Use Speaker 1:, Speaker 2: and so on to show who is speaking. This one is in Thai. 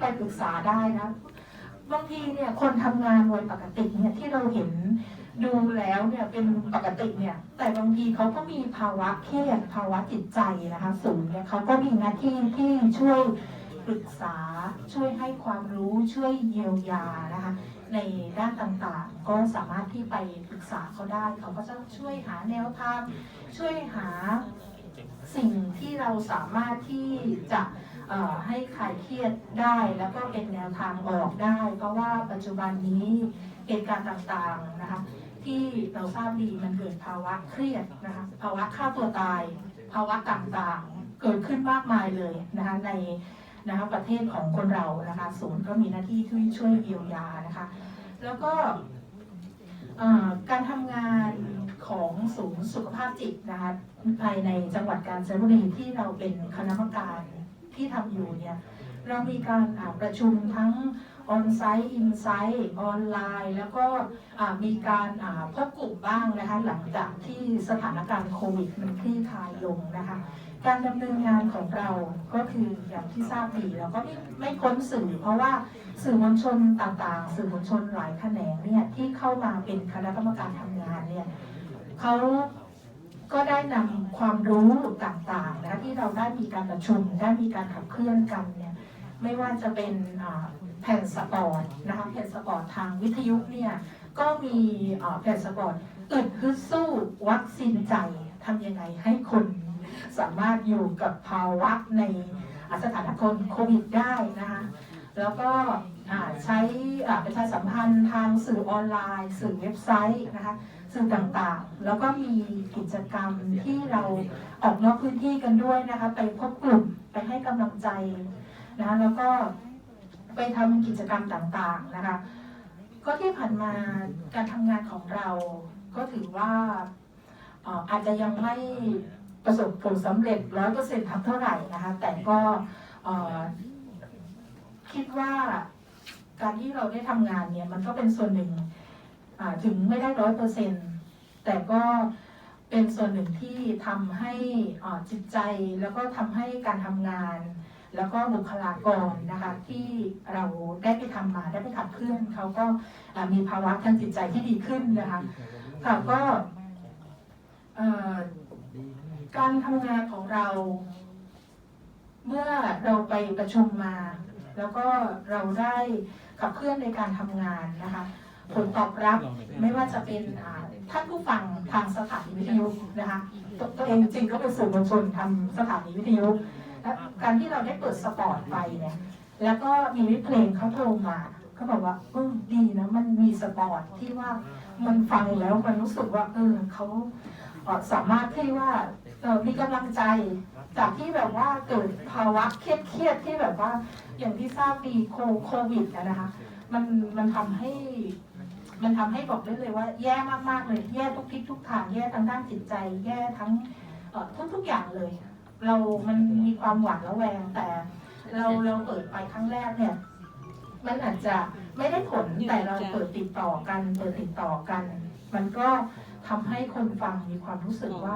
Speaker 1: ไปปรึกษาได้นะบางทีเนี่ยคนทำงานโดยปกติเนี่ยที่เราเห็นดูแล้วเนี่ยเป็นปกติเนี่ย แต่บางทีเขาก็มีภาวะเครียดภาวะจิตใจนะคะสูงเนี่ยเขาก็มีหน้าที่ที่ช่วยปรึกษาช่วยให้ความรู้ช่วยเยียวยานะคะในด้านต่างๆ ก็สามารถที่ไปปรึกษาเขาได้ เขาก็จะช่วยหาแนวทางช่วยหาสิ่งที่เราสามารถที่จะ ให้คลายเครียดได้แล้วก็เป็นแนวทางออกได้ เพราะว่าปัจจุบันนี้เหตุการณ์ต่างๆนะคะที่เราทราบดีมันเกิดภาวะเครียดนะคะภาวะฆ่าตัวตาย ภาวะต่างๆเกิดขึ้นมากมายเลยนะคะในนะคะประเทศของคนเรานะคะศูนย์ก็มีหน้าที่ที่ช่วยเยียวยานะคะแล้วก็การทำงานของศูนย์สุขภาพจิตนะคะภายในจังหวัดกาญจนบุรีที่เราเป็นคณะกรรมการ ที่ทำอยู่เนี่ยเรามีการประชุมทั้งออนไซต์อินไซต์ออนไลน์ แล้วก็มีการพบกลุ่มบ้างนะคะหลังจากที่สถานการณ์โควิดมันคลี่คลายลงนะคะการดำเนินงานของเราก็คืออย่างที่ทราบดีเราก็ไม่ไม่พ้นสื่อ เพราะว่าสื่อมวลชนต่างๆ สื่อมวลชนหลายแขนงเนี่ยที่เข้ามาเป็นคณะกรรมการทำงานเนี่ยเขา ก็ได้นำความรู้ต่างๆนะที่เราได้มีการประชุมได้มีการขับเคลื่อนกันเนี่ยไม่ว่าจะเป็นแผ่นสปอร์ตนะคะแผ่นสปอร์ตทางวิทยุเนี่ยก็มีแผ่นสปอร์ตอึดฮึดสู้วัคซีนใจทำยังไงให้คนสามารถอยู่กับภาวะในสถานการณ์โควิดได้นะคะแล้วก็ใช้ประชาสัมพันธ์ทางสื่อออนไลน์ สื่อเว็บไซต์นะคะ สื่อต่างๆ แล้วก็มีกิจกรรมที่เราออกนอกพื้นที่กันด้วยนะคะ ไปพบกลุ่มไปให้กำลังใจนะคะแล้วก็ไปทำกิจกรรมต่างๆนะคะ ก็ที่ผ่านมาการทำงานของเรา ก็ถือว่าอาจจะยังไม่ประสบผลสำเร็จร้อยเปอร์เซ็นต์ทำเท่าไหร่นะคะ แต่ก็คิดว่าการที่เราได้ทำงานเนี่ยมันก็เป็นส่วนหนึ่ง ถึงไม่ได้ร้อยเปอร์เซ็นต์แต่ก็เป็นส่วนหนึ่งที่ทำให้อ่าจิตใจแล้วก็ทำให้การทำงาน แล้วก็บุคลากรนะคะที่เราได้ไปทำมาได้ไปขับเคลื่อนเขาก็มีภาวะทางจิตใจที่ดีขึ้นนะคะค่ะก็การทำงานของเรา เมื่อเราไปประชุมมา แล้วก็เราได้ขับเคลื่อนในการทำงานนะคะ ผลตอบรับไม่ว่าจะเป็นท่านผู้ฟังทางสถานีวิทยุนะคะตตัวเองจริงก็เป็นสื่อมวลชนทำสถานีวิทยุและการที่เราได้เปิดสปอร์ตไปเนี่ยแล้วก็มีวิเพลงเขาโทรมาเขาบอกว่าเออดีนะมันมีสปอร์ตที่ว่ามันฟังแล้วมันรู้สึกว่าเออเขาออสามารถที่ว่าออมีกำลังใจจากที่แบบว่าเกิดภาวะเครียดๆที่แบบว่าอย่างที่ทราบดีโควิดนะคะมันมันทำให้ มันทำให้บอกได้เลยว่าแย่มากๆเลยแย่ทุกทิศทุกทางแย่ทั้งด้านจิตใจ แย่ทั้งทั้งทุกๆอย่างเลย เรามันมีความหวาดระแวงแต่เราเราเปิดไปครั้งแรกเนี่ย มันอาจจะไม่ได้ผลแต่เราเปิดติดต่อกัน เปิดติดต่อกัน มันก็ทำให้คนฟังมีความรู้สึกว่า